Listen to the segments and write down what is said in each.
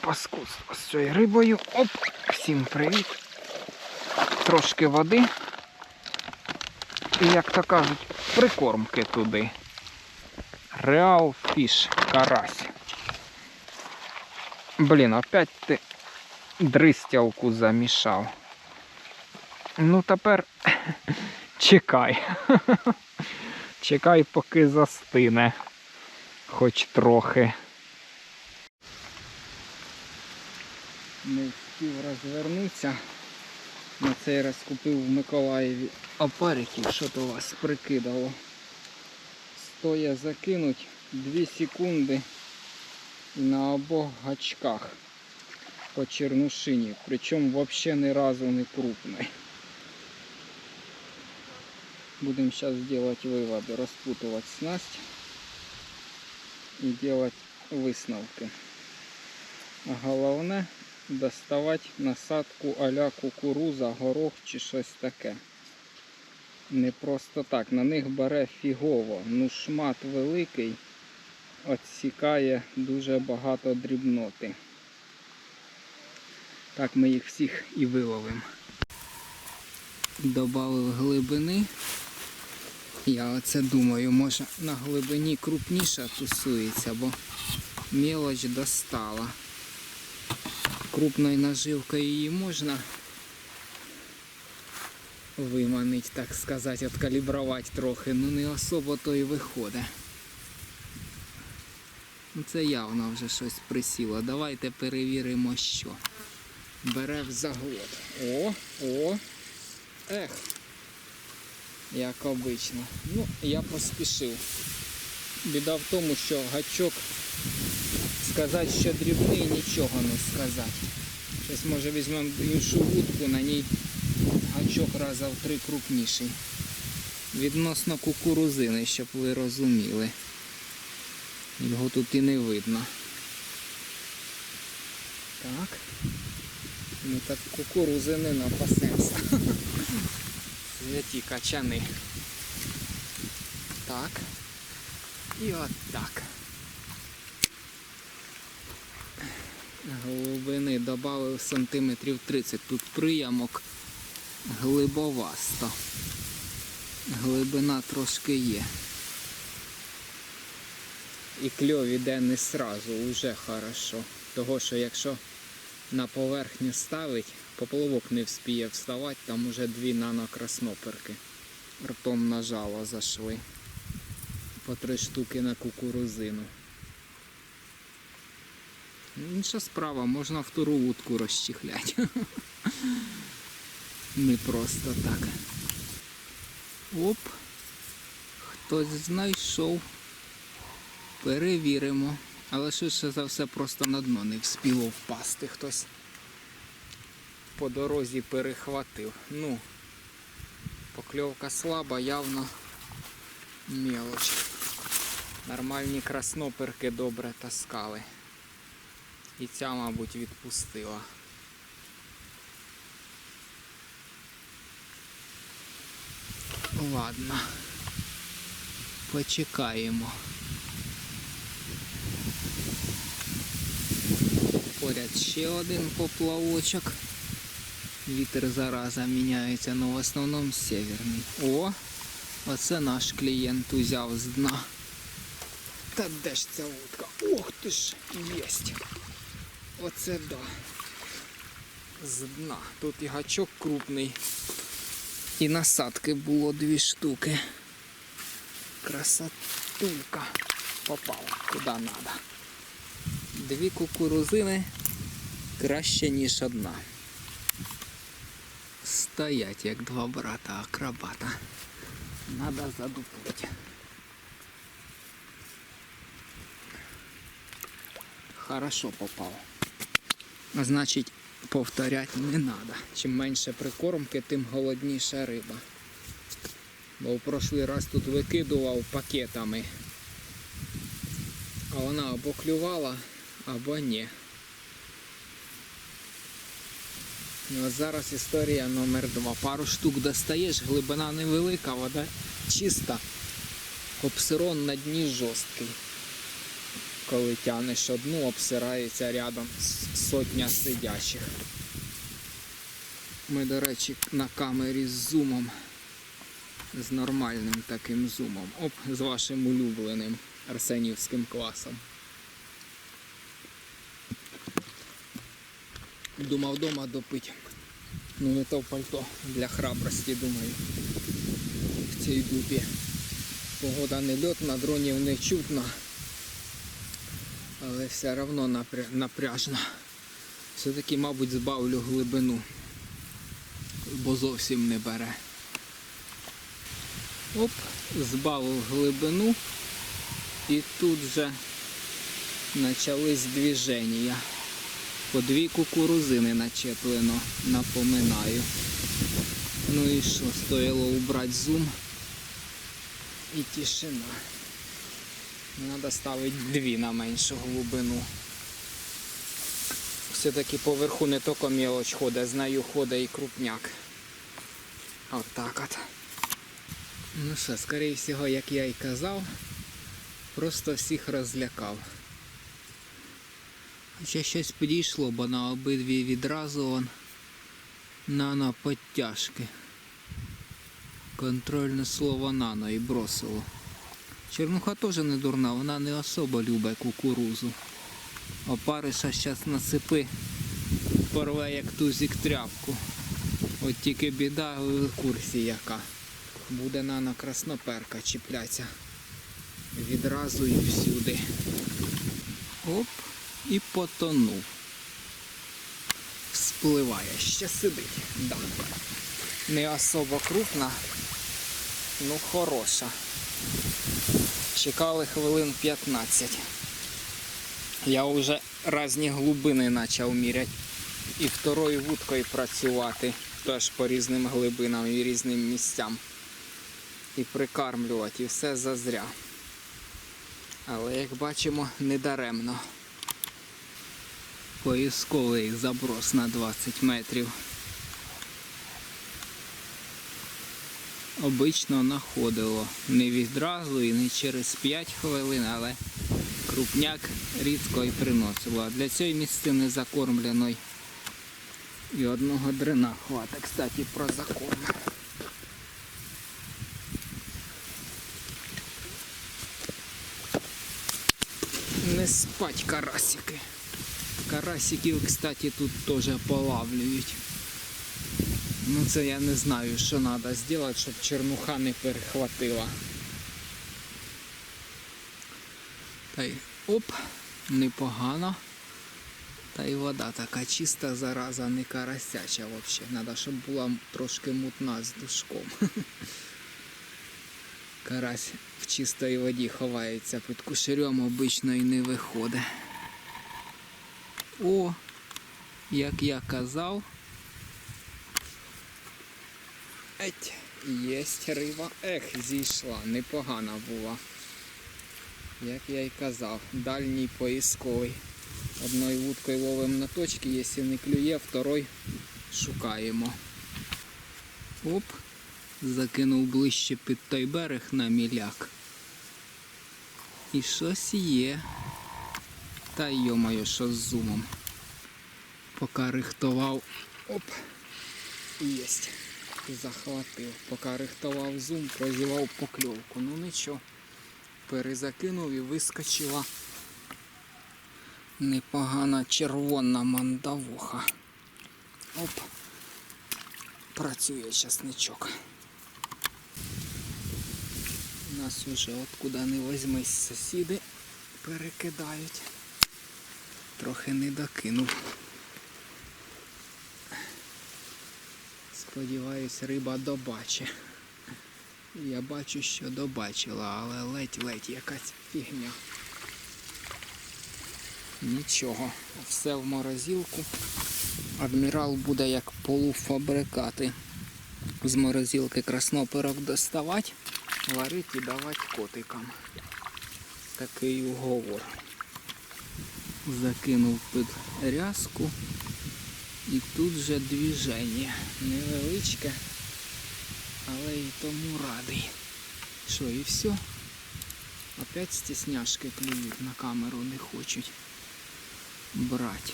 паскудство з цією рибою. Оп! Всім привіт. Трошки води. І, як то кажуть, прикормки туди. Реал фіш, карась. Блін, опять ти дристялку замішав. Ну тепер чекай. Чекай, поки застине. Хоч трохи. Не встиг розвернутися. На цей раз купив в Миколаєві опариків, що то вас прикидало. Стоя закинуть 2 секунди і на обох гачках по чернушині. Причому взагалі ні разу не крупний. Будем сейчас делать выводы, распутывать снасть и делать висновки. А головне доставати насадку а-ля кукуруза, горох чи щось таке. Не просто так, на них бере фігово. Ну шмат великий відсікає дуже багато дрібноти. Так ми їх всіх і виловимо. Добавив глибини. Я оце думаю, може на глибині крупніша тусується, бо мелоч достала. Крупною наживкою її можна виманить, так сказати, откалібрувати трохи, ну не особо то і виходить. Ну, Це явно вже щось присіло. Давайте перевіримо, що. Бере в заглот. О, о, ех як обично. Ну, я поспішив. Біда в тому, що гачок сказати, що дрібний, нічого не сказати. Зараз може візьмемо іншу вудку, на ній гачок раза в три крупніший. Відносно кукурузини, щоб ви розуміли. Його тут і не видно. Так. Ми так кукурузи не напасемося. Святі качани. Так. І от так. Глибини додав сантиметрів 30. Тут приямок глибовасто. Глибина трошки є. І кльов іде не сразу, уже хорошо. Того що якщо на поверхню ставить, поплавок не вспіє вставати, там уже дві нанокрасноперки. Ртом на жало зайшли. По три штуки на кукурузину. Інша справа, можна втору вудку розчихляти. Не просто так. Оп. Хтось знайшов. Перевіримо. Але швидше за все просто на дно не вспіло впасти хтось. По дорозі перехватив. Ну, покльовка слаба, явно мелоч. Нормальні красноперки добре таскали. І ця, мабуть, відпустила. Ладно. Почекаємо. Поряд ще один поплавочок. Вітер зараза міняється, але в основному северний. О! Оце наш клієнт узяв з дна. Та де ж ця вудка? Ох ти ж, єсть. Оце да. З дна. Тут і гачок крупний. І насадки було дві штуки. Красотулька. Попала куди треба. Дві кукурузини краще, ніж одна. Стоять як два брата акробата. Надо задупити. Хорошо попав. А Значить, повторяти не треба. Чим менше прикормки, тим голодніша риба. Бо в прошлий раз тут викидував пакетами. А вона або клювала, або ні. Ну, а зараз історія номер два. Пару штук достаєш, глибина невелика, вода чиста. Обсирон на дні жорсткий. Коли тянеш одну, обсирається рядом з сотня сидячих. Ми, до речі, на камері з зумом. З нормальним таким зумом. Оп, з вашим улюбленим арсенівським класом. Думав дома допити. Ну не то пальто для храбрості, думаю. В цій дупі. Погода не льотна, дронів не чутно. Але все одно напря... напряжно. Все-таки, мабуть, збавлю глибину. Бо зовсім не бере. Оп, збавив глибину. І тут же почались движення. По дві кукурузини начеплено, напоминаю. Ну і що, стоїло убрати зум і тишина. Треба ставити дві на меншу глибину. Все-таки поверху не тільки мелоч ходить, знаю ходить і крупняк. От так от. Ну що, скоріше всього, як я і казав, просто всіх розлякав. Хоча щось підійшло, бо на обидві відразу он нано подтяжки. Контрольне слово нано і бросило. Чернуха теж не дурна, вона не особо любить кукурузу. Опариша зараз насипи порве як тузик тряпку. От тільки біда в курсі яка. Буде нано красноперка чіплятися. Відразу і всюди. Оп, і потонув. Спливає, ще сидить. Да. Не особо крупна, ну хороша. Чекали хвилин 15. Я вже різні глибини почав міряти. І второю вудкою працювати теж по різним глибинам і різним місцям. І прикармлювати, і все зазря. Але як бачимо, не даремно. Поїзковий заброс на 20 метрів. Обично находило не відразу і не через 5 хвилин, але крупняк рідко і приносило. А для цієї місцини закормленої і одного дрена хватить, кстати, про закорм. Не спать карасики. Карасиків, кстати, тут теж полавлюють. Ну це я не знаю, що треба зробити, щоб чернуха не перехватила. Та й оп, непогано. Та й вода така чиста зараза, не карасяча взагалі. Треба, щоб була трошки мутна з душком. Карась в чистій воді ховається під кушерем обично і не виходить. О, як я казав. Еть, єсть риба. Ех, зійшла, непогана була. Як я й казав, дальній поисковий. Одною вудкою ловимо на точки, якщо не клює, второй шукаємо. Оп, закинув ближче під той берег на міляк. І щось є. Та йомаю, що з зумом. Поки рихтував. Оп. Єсть. Захватив. Поки рихтував зум, прозівав покльовку. Ну нічого. Перезакинув і вискочила непогана червона мандавуха. Оп. Працює часничок. Нас уже откуда не возьмись сусіди перекидають. Трохи не докинув. Сподіваюсь, риба добачить. Я бачу, що добачила, але ледь-ледь якась фігня. Нічого, все в морозилку. Адмірал буде як полуфабрикати. З морозилки красноперок доставати, варити і давати котикам. Такий уговор. Закинув під рязку. І тут же движення. Невеличке, але і тому радий. Що, і все? Опять стісняшки клюють на камеру, не хочуть брати.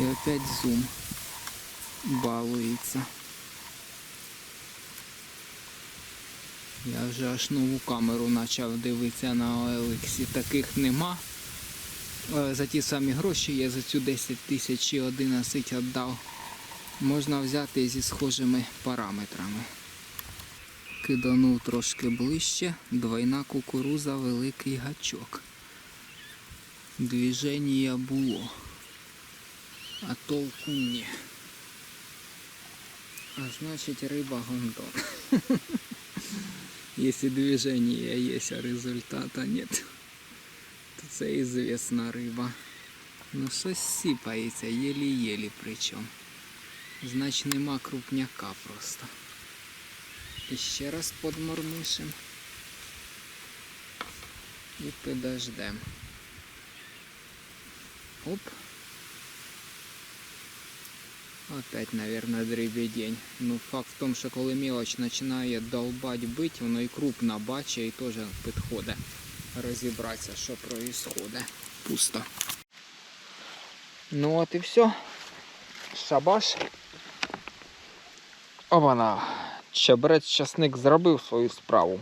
І опять зум балується. Я вже аж нову камеру почав дивитися на OLX. Таких нема. Е, За ті самі гроші я за цю 10 тисяч і 11 віддав. Можна взяти зі схожими параметрами. Киданув трошки ближче, двойна кукуруза, великий гачок. Движення було, а толку ні. А значить риба гондон. Если движение есть, а результата нет, то це известна риба. Ну щось сіпається, єлі-єлі причому. Значить нема крупняка просто. І ще раз подмормишем. І подождем. Оп. Опять, наверное, дребедень. Ну, факт в тому, що коли мелоч починає долбать бить, воно і крупно бачить і теж підходить розібратися, що происходит. Пусто. Ну от і все. Шабаш. Обана. Чебрець часник зробив свою справу.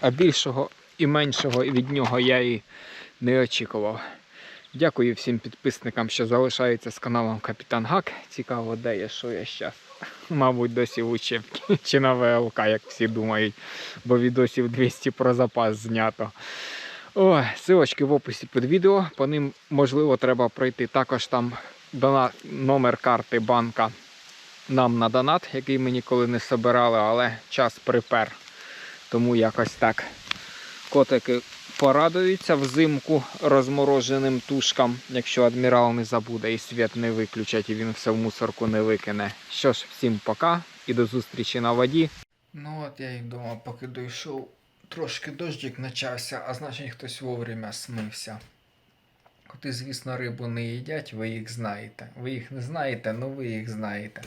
А більшого і меншого від нього я і не очікував. Дякую всім підписникам, що залишаються з каналом Капітан Гак. Цікаво, де я, що я зараз. Мабуть, досі в учебці чи на ВЛК, як всі думають, бо відосів 200 про запас знято. О, силочки в описі під відео. По ним можливо треба пройти. Також там номер карти банка нам на донат, який ми ніколи не собирали, але час припер. Тому якось так. Котики порадуються взимку розмороженим тушкам, якщо адмірал не забуде і світ не виключать, і він все в мусорку не викине. Що ж, всім пока і до зустрічі на воді. Ну от я й вдома, поки дійшов, трошки дощик почався, а значить хтось вовремя смився. Коти, звісно, рибу не їдять, ви їх знаєте. Ви їх не знаєте, ну ви їх знаєте.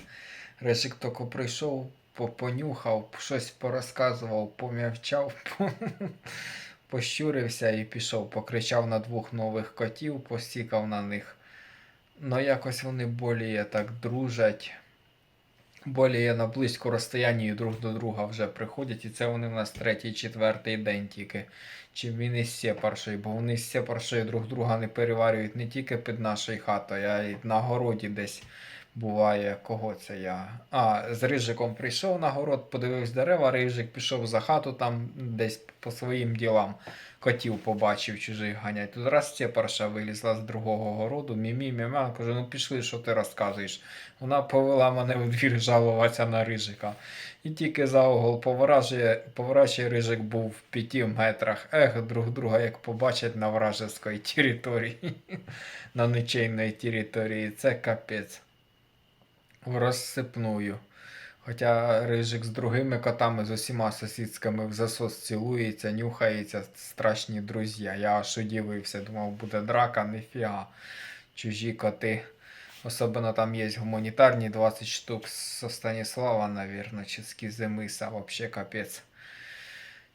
Речик тільки прийшов, по- понюхав, щось порозказував, пом'явчав, пощурився і пішов, покричав на двох нових котів, посікав на них. Ну якось вони боліє так дружать. Боліє на близько розстоянні друг до друга вже приходять, і це вони в нас третій, четвертий день тільки. Чим він із сепаршою, бо вони з сепаршою друг друга не переварюють не тільки під нашою хатою, а й на городі десь буває. Кого це я? А, з Рижиком прийшов на город, подивився дерева, Рижик пішов за хату там десь по своїм ділам. Котів побачив чужих ганять. Тут раз сепарша вилізла з другого городу, мімі, мімя, каже, ну пішли, що ти розказуєш. Вона повела мене у двір жалуватися на Рижика. І тільки за угол поворачує, поворачує Рижик був в п'яти метрах. Ех, друг друга як побачать на вражеській території, на нічейній території. Це капець. Розсипную. Хоча Рижик з другими котами, з усіма сусідськими в засос цілується, нюхається, страшні друзі. Я аж удивився, думав, буде драка, ніфіга. Чужі коти. Особливо там є гуманітарні 20 штук з Станіслава, навірно, чи з Кізимиса, вообще капець.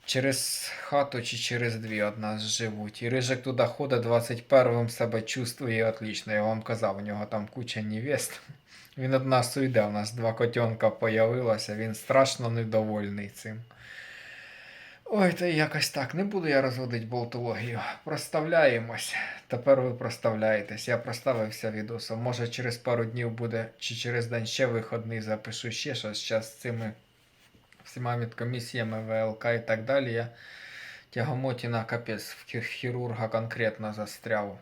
Через хату чи через дві од нас живуть. І Рижик туди ходить 21-м себе чувствує отлично. Я вам казав, у нього там куча невест. Він од нас уйде, у нас два котенка появилося, він страшно недовольний цим. Ой, та якось так. Не буду я розводити болтологію. Проставляємось. Тепер ви проставляєтесь. Я проставився відосом. Може через пару днів буде, чи через день ще виходний, запишу ще щось. З цими всіма медкомісіями, ВЛК і так далі. Я тягомотіна капець в хі- хірурга конкретно застряв.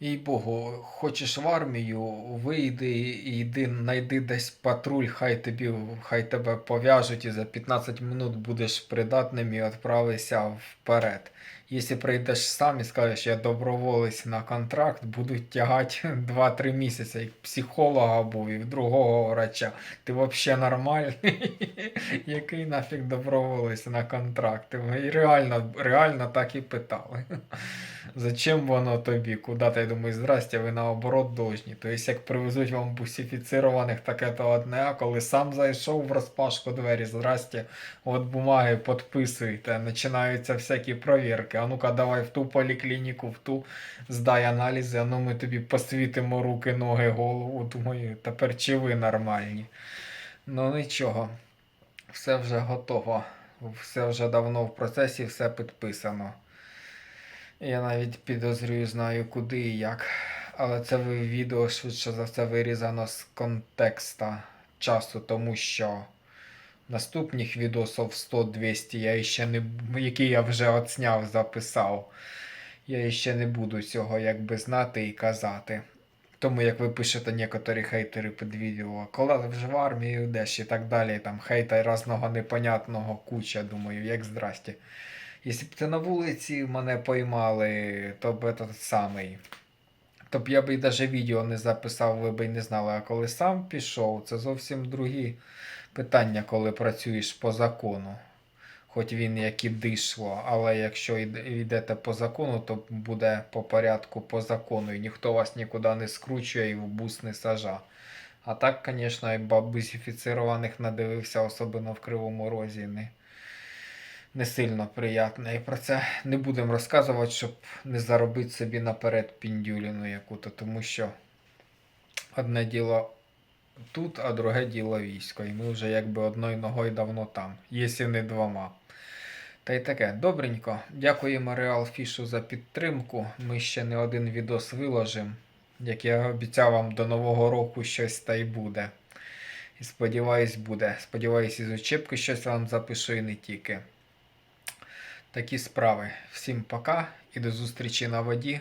І Богу, хочеш в армію, вийди і йди, найди десь патруль, хай тобі, хай тебе пов'яжуть і за 15 минут будеш придатним і відправишся вперед. Якщо прийдеш сам і скажеш, я доброволець на контракт, будуть тягати 2-3 місяці, як психолога був і в другого врача. Ти взагалі нормальний? Який нафіг доброволець на контракт? І реально, реально так і питали. Зачем воно тобі? Куда ти Я думаю, здрасте, ви наоборот должні. Тобто, як привезуть вам бусифіцированих, таке то одне, а коли сам зайшов в розпашку двері, здрасте, от бумаги підписуйте, починаються всякі провірки. А ну-ка, давай в ту поліклініку, в ту здай аналізи, а ну ми тобі посвітимо руки, ноги, голову. Думаю, тепер чи ви нормальні? Ну нічого, все вже готово. Все вже давно в процесі, все підписано. Я навіть підозрюю, знаю куди і як. Але це відео швидше за все вирізано з контекста часу, тому що наступних відосів 100-200 я ще не які я вже отсняв, записав. Я ще не буду цього якби знати і казати. Тому як ви пишете некоторі хейтери під відео, коли вже в армію йдеш і так далі, там хейта різного непонятного куча, думаю, як здрасте. Якщо б це на вулиці мене поймали, то б этот самий. То б я б і навіть відео не записав, ви б і не знали. А коли сам пішов, це зовсім другі питання, коли працюєш по закону. Хоч він як і дишло, але якщо йдете по закону, то буде по порядку по закону, і ніхто вас нікуди не скручує і в бус не сажа. А так, звісно, бабусифіцірованих надивився, особливо в Кривому Розі, не, не сильно приємно. І про це не будемо розказувати, щоб не заробити собі наперед піндюліну яку-то, тому що одне діло тут, а друге діло військо. І ми вже якби одною ногою давно там, якщо не двома. Та й таке, добренько. Дякуємо Реал Фішу за підтримку. Ми ще не один відос виложимо. Як я обіцяв вам до Нового року щось та й буде. І сподіваюсь, буде. Сподіваюсь, із учебки щось вам запишу і не тільки. Такі справи. Всім пока і до зустрічі на воді.